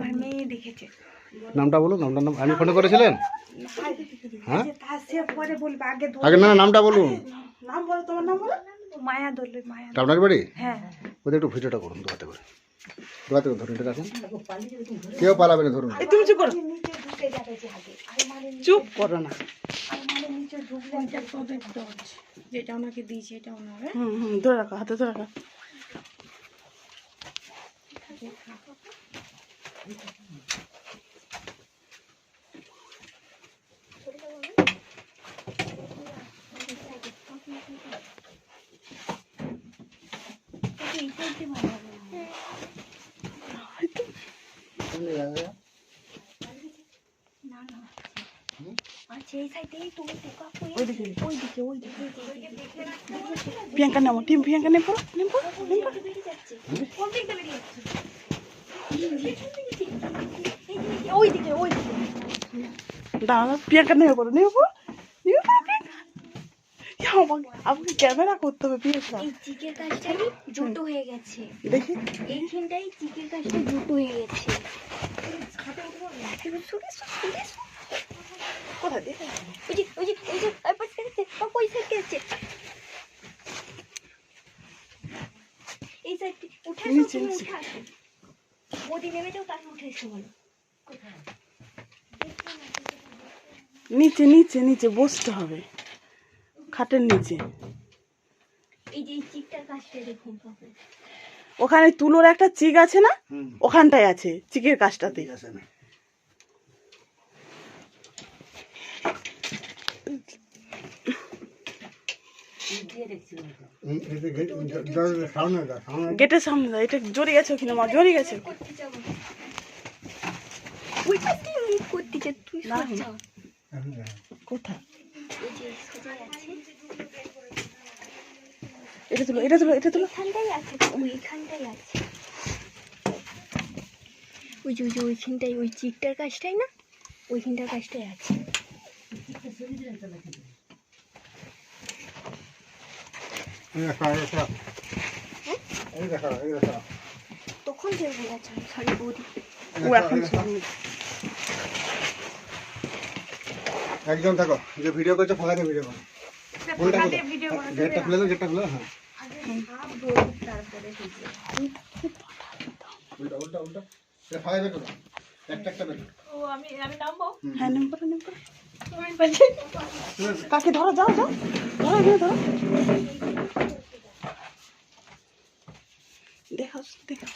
আমার মেয়ে দেখেছে। নামটা বলুন নামটা নাম আপনি ফোনে করেছিলেন? হ্যাঁ? পরে বলবে আগে আগে না নামটা বলুন। নাম বলো তোমার নাম বলো। মায়া ধরলে মায়া আপনার বাড়ি? হ্যাঁ। ওদের একটু ভিডিওটা করুন দোয়াতে করে। দোয়াতে করে ধরুন এটা রাখুন। কেউ পালাবে না ধরুন। তুমি চুপ করো। চুপ করো না। যেটা ওনাকে দিয়েছি এটা ওনার হুম হুম ধরে রাখো হাতে ধরে রাখো। প্রিয়াঙ্কা নেব টিম প্রিয়াঙ্কা নেব নেব নেব কোন দিক দাঁড়া প্রিয়াঙ্কা করো করো করো প্রিয়াঙ্কা। আমাকে আমাকে ক্যামেরা করতে হবে প্রিয়াঙ্কা। এই চিকের কাজটাই জুট হয়ে গেছে। দেখি। এইখানটাই চিকের কাজটা জুট হয়ে গেছে। কোথায় দেখে? ওই যে ওই যে ওই যে ওই গেছে বাবা ওই সাইডে এই সাইডে উঠে। উঠে উঠে এসো বলো। নিচে নিচে নিচে বসতে হবে। খাটের নিচে। এই যে চিকটার কাজটা দেখুন ওখানে তুলোর একটা চিক আছে না? ওখানটায় আছে চিকের কাজটাতে। আছে না। গেটের সামনে দাও এটা জড়ি গেছে ওখানে মা জড়ি গেছে। কোথায়? এটা তুলো এটা তুলো এটা তুলো। ওইখানটাই আছে ওইখানটাই আছে। ওই যে ওই যে ওইখানটাই ওই চিকটার কাজটাই না? ওইখানটার কাজটাই আছে। তখন যে বলেছে সরি বৌদি। ও এখন একজন থাকো যে ভিডিও করছ ফাঁকাতে ভিডিও করো। গেটটা খুলে দাও গেটটা খুলে হ্যাঁ। উল্টা উল্টা উল্টা। এটা ফাঁকা বের করো। একটা একটা বের করো। হ্যাঁ নেম করো নেম করো কাকে ধরো যাও যাও। ধরো এখানে ধরো। দেখাও দেখাও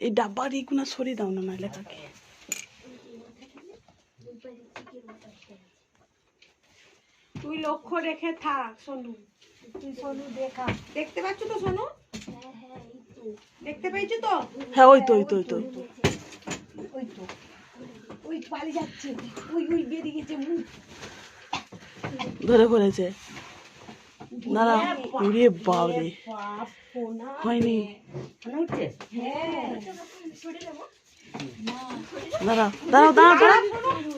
এই ডাব্বার এইগুলো সরিয়ে দাও না নাহলে কাকে। তুই লক্ষ্য রেখে থাক সোনু। তুই সোনু দেখা। দেখতে পাচ্ছ তো সোনু? দেখতে পেয়েছ তো? হ্যাঁ ওই তো ওই তো ওই তো। ওই তো। ওই পালিয়ে যাচ্ছে ওই ওই বেরিয়ে গেছে মুখ। ধরে ফেলেছে দাঁড়া উড়িয়ে বাবরে হয়নি। হ্যাঁ। দাঁড়াও দাঁড়াও দাঁড়াও দাঁড়াও।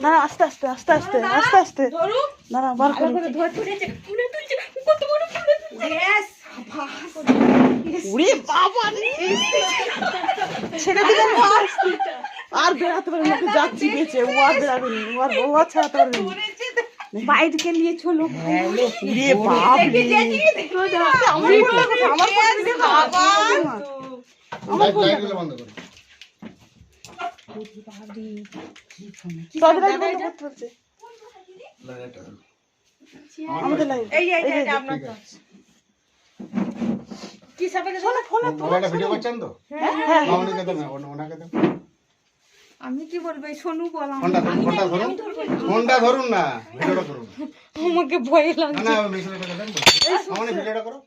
দাঁড়াও আস্তে আস্তে আস্তে আস্তে আস্তে আস্তে। দাঁড়াও বার করো। ধর তুলেছে তুলে তুলছে কত বড় তুলে Yes! উড়ে বাবা ছেড়ে দিলে। আর বেরাতে পারবে না ওকে যাচ্ছি পেয়েছে ও আর বেরাবে ও আর ও আর ছাড়াতে পারবে বাইরকে নিয়ে চলো। উড়ে বাপ রে আমার আমার বন্ধ করো। কি ফোনে ফোনে ভিডিও করছেন তো? হ্যাঁ মামনিকে দেবেন ওনাকে দেবেন আমি কি বলব এই সোনু বলা ফোনটা ধরুন ফোনটা ধরুন। ফোনটা ধরুন না ভিডিওটা করুন আমাকে ভয় না না দেন ভিডিওটা করো।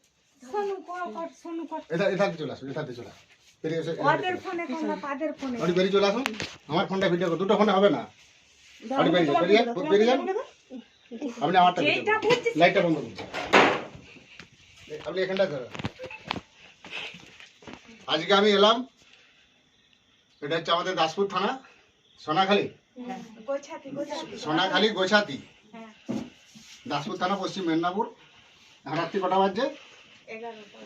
সোনু কর কর সোনু কর। এটা এটাতে চলে আসুন এটাতে চলে আসুন। বেরিয়ে ওদের ফোনে কর না তাদের ফোনে। আপনি বেরিয়ে চলে আসুন। আমার ফোনটা ভিডিও করো দুটো ফোনে হবে না। আপনি বেরিয়ে বেরিয়ে বেরিয়ে যান। আপনি আমারটা। লাইটটা বন্ধ করুন। আপনি এখানটা ধরো আজকে আমি এলাম এটা হচ্ছে আমাদের দাসপুর থানা সোনাখালী। গোছাতি সোনাখালী গোছাতি। দাসপুর থানা পশ্চিম মেদিনীপুর। রাত্রি কটা বাজছে? এগারোটা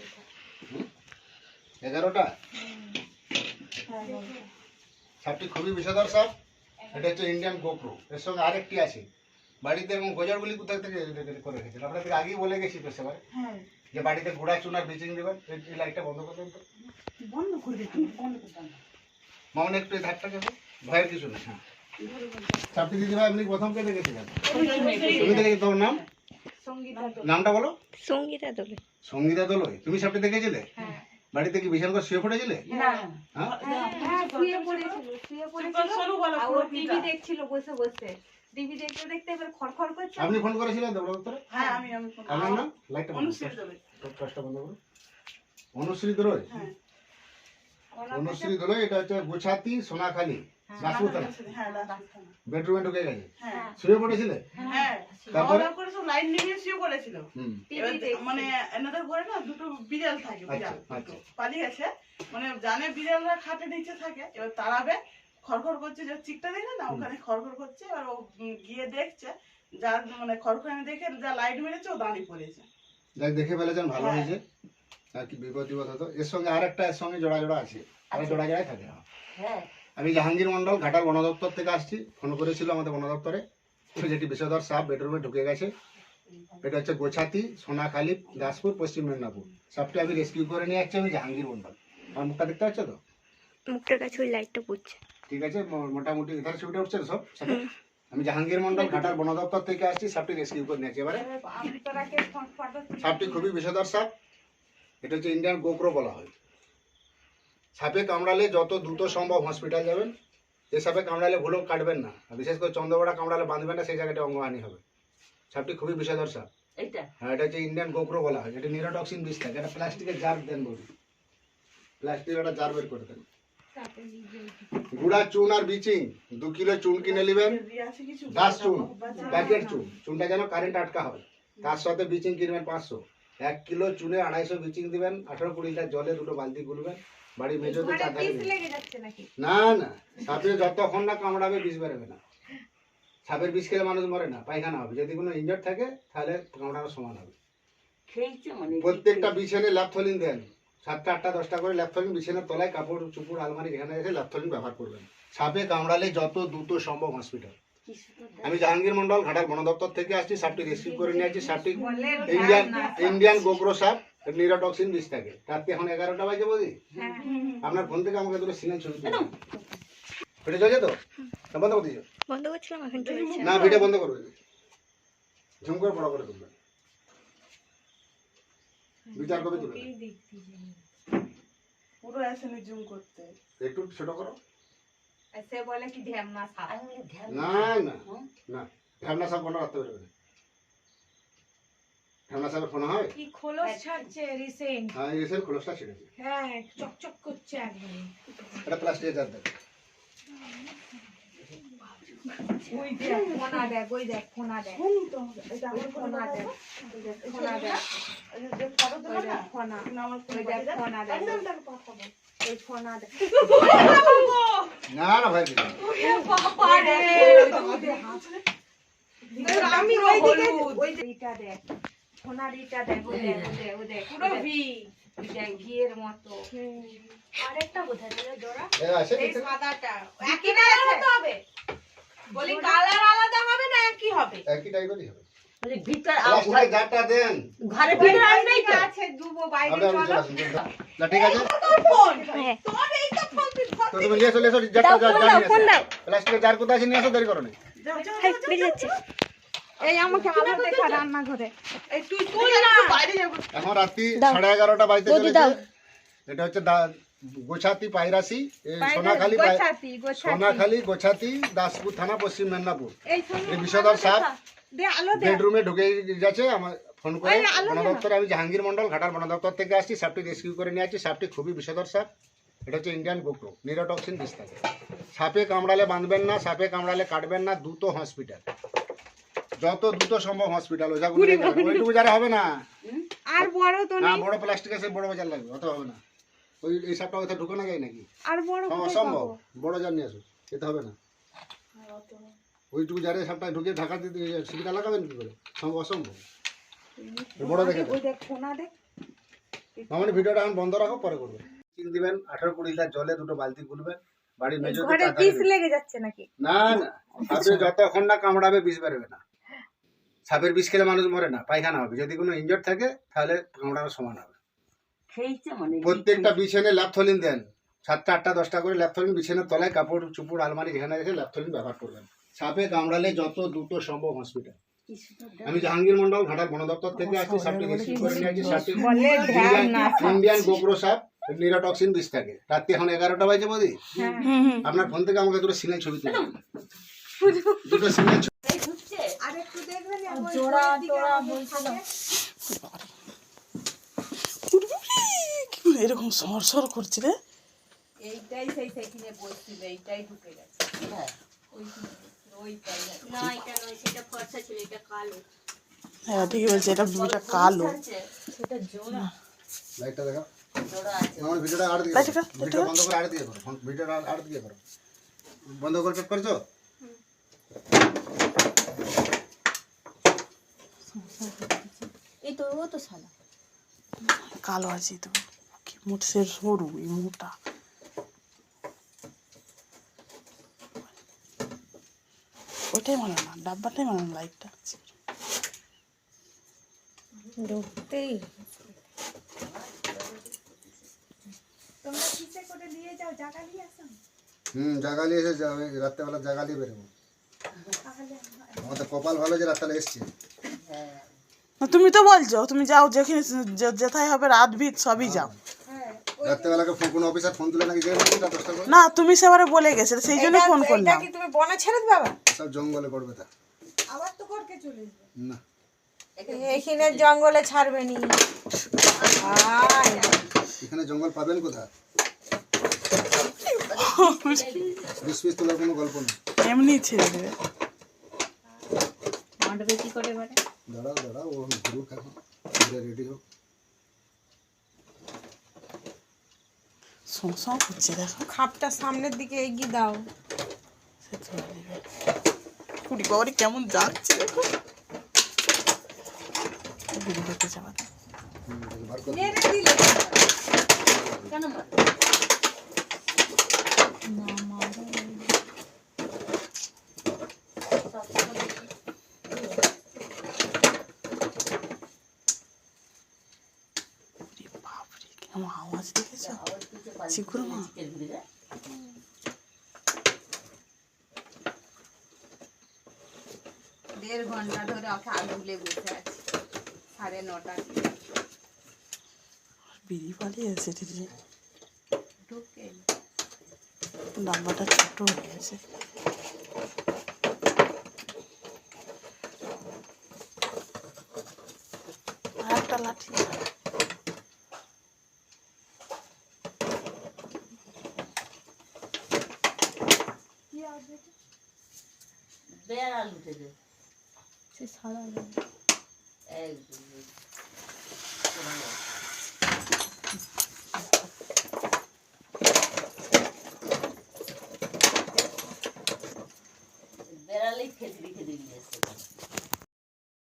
এগারোটা? সাপটি খুবই বিষধর সাপ এটা হচ্ছে ইন্ডিয়ান গোপ্রো এর সঙ্গে আরেকটি আছে। বাড়িতে এবং গোজারগুলি কোথা থেকে করে রেখেছেন? আপনাদের আগেই বলে গেছি তো সেবার। হ্যাঁ। যে বাড়িতে গুঁড়া চুনার ব্লিচিং দেবেন এই- লাইটটা বন্ধ করবেন তো। বন্ধ করে দিতে বন্ধ করতাম মামন একটু এই ধারটা যাবে ভয়ের কিছু নেই। হ্যাঁ সাপটি দিদি ভাই আপনি প্রথম কে দেখেছিলেন তুমি দেখেছি তোমার নাম? নামটা বলো। সঙ্গীতা দোলে। সঙ্গীতা দোলই তুমি সাপটি দেখেছিলে? বাড়িতে কি বিশাল করে শুয়ে পড়েছিলে? না। হ্যাঁ? হ্যাঁ শুয়ে পড়েছিল শুয়ে পড়েছিল। সরু বলো আর ও পুরো টিভি দেখছিল বসে বসে। টিভি দেখতে দেখতে এবার খড়খড় করছে। আপনি ফোন করেছিলেন দৌড় দপ্তরে অনুশ্রী দোলই এটা হচ্ছে গোছাতি সোনাখালি রাজপুতানা বেডরুমে ঢুকে গেছে? শুয়ে পড়েছিলে? তারপরে? খাওয়া করে সব লাইন নিভিয়ে শুয়ে পড়েছিল। মানে এনাদের ঘরে না দুটো বিড়াল থাকে বিড়াল। দুটো। পালিয়ে গেছে মানে জানে বিড়ালরা খাটে নিচে থাকে এবার তাড়াবে খড়খড় করছে যে চিকটা দেখে না ওখানে খড়খড় করছে এবার ও গিয়ে দেখছে যার মানে খড়খড়ানি দেখে যা লাইট মেরেছে ও দাঁড়িয়ে পড়েছে। দেখে ফেলেছেন ভালো হ্যাঁ। হয়েছে। আর কি বিপদ বিপদ হতো? এর সঙ্গে আরেকটা এর সঙ্গে জোড়া জোড়া আছে। আরে জোড়া জোড়াই থাকে হ্যাঁ। আমি জাহাঙ্গীর মন্ডল ঘাটাল বন দপ্তর থেকে আসছি। ফোন করেছিল আমাদের বন দপ্তরে। যেটি বিষধর সাপ বেডরুমে ঢুকে গেছে। এটা হচ্ছে গোছাতি সোনাখালি দাসপুর পশ্চিম মেদিনীপুর। সাপটি আমি রেস্কিউ করে নিয়ে যাচ্ছি আমি জাহাঙ্গীর মন্ডল আমার মুখটা দেখতে পাচ্ছ তো? মুখটার কাছে ওই লাইটটা পড়ছে। ঠিক আছে মোটামুটি এধারে ছবিটা উঠছে সব? আমি জাহাঙ্গীর মন্ডল ঘাটাল বন দপ্তর থেকে আসছি সাপটি রেস্কিউ করে নিয়েছি এবারে সাপটি খুবই বিষধর সাপ। এটা হচ্ছে ইন্ডিয়ান গোপ্রো বলা হয়। সাপে কামড়ালে যত দ্রুত সম্ভব হসপিটাল যাবেন। যে সাপে কামড়ালে ভুলেও কাটবেন না। আর বিশেষ করে চন্দ্রবড়া কামড়ালে বাঁধবেন না সেই জায়গাটা অঙ্গহানি হবে। সাপটি খুবই বিষধর সাপ। হ্যাঁ এটা হচ্ছে ইন্ডিয়ান গোপ্রো বলা হয়। এটা নিরোটক্সিন বিষ থাকে। এটা প্লাস্টিকের জার দেন বলি প্লাস্টিকের একটা জার বের করে দেন। গুড়া চুন আর বিচিং দু কিলো চুন কিনে নেবেন। দাস চুন প্যাকেট চুন। চুনটা যেন কারেন্ট আটকা হয়। তার সাথে বিচিং কিনবেন পাঁচশো। এক কিলো চুনে আড়াইশো বিচিং দিবেন আঠারো কুড়ি লিটার জলে দুটো বালতি গুলবেন বাড়ির মেজোতে চার নাকি? না না সাপে যতক্ষণ না কামড়াবে বিষ বেরোবে না। সাপের বিষ খেলে মানুষ মরে না পায়খানা হবে। যদি কোনো ইঞ্জর থাকে তাহলে কামড়ানোর সমান হবে। প্রত্যেকটা বিছানে ল্যাপথলিন দেন। সাতটা আটটা দশটা করে ল্যাপথলিন বিছানার তলায় কাপড় চুপুর আলমারি যেখানে আছে ল্যাপথলিন ব্যবহার করবেন। সাপে কামড়ালে যত দ্রুত সম্ভব হসপিটাল আমি জাহাঙ্গীর মন্ডল ঘাটাল বন দপ্তর থেকে আসছি সাপটি রিসিভ করে নিয়ে আসছি সাপটি ইন্ডিয়ান ইন্ডিয়ান গোগ্রো সাপ নিরোটক্সিন বিষ থাকে। রাত্রি এখন এগারোটা বাজে বুঝি আপনার ফোন থেকে আমাকে দুটো সিনেমা ছবি তুলে ভিডিও চলছে তো? না, বন্ধ করে দিয়েছ? বন্ধ করছিলাম এখন চলছে। না ভিডিও বন্ধ করবে ঝুম করে বড় করে তুলবে। বিচার কবে তুলে দেবে? পুরো জুম করতে। একটু ছোট করো। সে বলে কি ধ্যামনা সাপ। না না না ঢ্যামনা সাপ কোনো রাখতে পারবে না। ঢ্যামনা সাপের ফোন হয়? কি খোলস ছাড়ছে রিসেন্ট হ্যাঁ এসের খোলসটা ছিঁড়েছে। হ্যাঁ চকচক করছে একদম এটা প্লাস্টিকের জার দেবে ওই দেখ ফোনা দেখ ওই দেখ ফোনা দেখ। তো এটা আমার ফোনা দেখ দেখ। ফোনা দেখ। এই যে ফটো দিলো না দেখ ফোনা। আমার ওই দেখ ফোনা দেখ। ওই ফোনা দেখ। না না ভাই দিদি। আমি ওই দিকে ওই দিকটা দেখ ইটা দেখ ওই দেখ ওই দেখ পুরো ভি ঘিয়ের মতো। আরেকটা কোথায় দিলে জোড়া। এই সাদাটা। একই কালার হতে হবে? বলি কালার আলাদা হবে না একই হবে? একই টাইপেরই হবে। দেন। ঘরে আছে দুবো বাইরে চলো। না ঠিক আছে? ফোন হ্যাঁ। তোর এই তো ফোন তো তুমি নিয়ে চলে এসো জারটা দাও, জার ফোন জার দাও, ফোন দাও। প্লাস্টিকের জার কোথায় আছে নিয়ে দেরি করো না। বেরিয়ে যাচ্ছে। এই আমাকে আলো দেখা রান্নাঘরে। এই তুই তুই না? বাইরে যাব। এখন রাত্রি দাও। সাড়ে এগারোটা বাজতে চলেছে। এটা হচ্ছে দা- গোছাতি পাইরাসি সোনাখালি সোনাখালি গোছাতি দাসপুর থানা পশ্চিম মেদিনীপুর। এই বিষধর সাপ দে আলো বেডরুমে ঢুকে গেছে আমার ফোন করে। বন দপ্তরে আমি জাহাঙ্গীর মন্ডল ঘাটার বন দপ্তর থেকে আসছি সাপটি রেস্কিউ করে নিয়ে আসছি। সাপটি খুবই বিষধর সাপ এটা হচ্ছে ইন্ডিয়ান গোপ্রো নিরোটক্সিন বিষ থাকে সাপে কামড়ালে বাঁধবেন না সাপে কামড়ালে কাটবেন না দ্রুত হসপিটাল যত দ্রুত সম্ভব হসপিটাল ওইটুকু যারা হবে না। আর বড় তো না বড় প্লাস্টিক আছে বড় বাজার লাগবে অত হবে না। ওই এই সাপটা ওইটা ঢুকানো যায় নাকি? আর বড় হ্যাঁ, অসম্ভব। বড় জার নিয়ে আসো এতে হবে না। ওইটুকু জারে সাপটা ঢুকে ঢাকা দিতে সুবিধা লাগাবেন কি করে? সম্ভব অসম্ভব। বড় দেখে ভিডিওটা এখন বন্ধ রাখো পরে করবে। তিন দিবেন আঠারো কুড়ি লিটার জলে দুটো বালতি গুলবেন বাড়ির মেজর ঘরে বিষ লেগে যাচ্ছে নাকি? না না সাপে যতক্ষণ না কামড়াবে বিষ বেরোবে না। সাপের বিষ খেলে মানুষ মরে না পায়খানা হবে। যদি কোনো ইনজোর থাকে তাহলে কামড়ানো সমান হবে। মানে প্রত্যেকটা বিছানে ল্যাপথলিন দেন। সাতটা আটটা দশটা করে ল্যাপথলিন বিছানার তলায় কাপড় চুপুর আলমারি যেখানে আছে ল্যাপথলিন ব্যবহার করবেন। সাপে কামড়ালে যত দ্রুত সম্ভব হসপিটাল আমি জাহাঙ্গীর মন্ডল ঘাটাল বন দপ্তর থেকে আসছি সাপটি ইন্ডিয়ান গোপ্রো সাপ। নিরোটক্সিন বিষ থাকে রাত্রি এখন এগারোটা বাজে বদি আপনার ফোন থেকে আমাকে দুটো সিনের ছবি তুলে দুটো এরকম সর সর করছে রে। এইটাই সেই সেখানে বসছিল এইটাই ঢুকে গেছে। ওইটাই না এটা নয় সেটা ফর্সা ছিল এটা কালো। হ্যাঁ ঠিকই বলছে এটা কালো। সেটা জোড়া। লাইটটা দেখা ভিডিওটা আর দিয়ে ভিডিও বন্ধ করে আর দিয়ে করো। ভিডিওটা আর- আর দিয়ে করো। বন্ধ করে চেক করেছ? এই তো ও তো সাদা কালো আছে তো। কি মোটসের সরু এই মোটা ওইটাই মানে না ডাব্বাটাই মানে লাইটটা ঢুকতেই তোমরা কিসে করে নিয়ে যাও জায়গা নিয়ে আসো হুম জাগালি এসে যাবে রাত্রেবেলা জাগালি বেরোবো। আমাদের কপাল ভালো যে রাত্রে এসছে। তুমি তো বলছো তুমি যাও যেখানে যেথায় হবে রাত ভিত সবই যাও। রাত্রেবেলাকে ফোন কোনো অফিসার ফোন তুলে নাকি না তুমি সেবারে বলে গেছে সেই জন্য ফোন করলাম। তুমি বনে ছেড়ে দিবে আবার? সব জঙ্গলে করবে তা। আবার তো ঘরকে চলে যাবে না। এখানে জঙ্গলে ছাড়বে নি। এখানে জঙ্গল পাবেন কোথায়? বিষ পিস তোলার কোনো গল্প নেই এমনি ছেড়ে দেবে। কি করে এবারে? দাঁড়াও দাঁড়াও ও ঘুরুক এখন। রেডি হোক। সো সো করছে দেখো। খাপটা সামনের দিকে এগিয়ে দাও। সে দেবে কুড়ি বাবারি কেমন যাচ্ছে দেখো। দিদি দেখতে দিলে। কেন মার ওরে বাপরে কেমন আওয়াজ দেখেছ চিকুর মা দেড় ঘণ্টা ধরে ওকে আগুলে বসে আছে। সাড়ে নটা। বিড়ি পালিয়ে আছে ঢুকে। ডাব্বাটা ছোট হয়ে গেছে। আর একটা লাঠি বেড়াল উঠেছে সে সাদা একদম।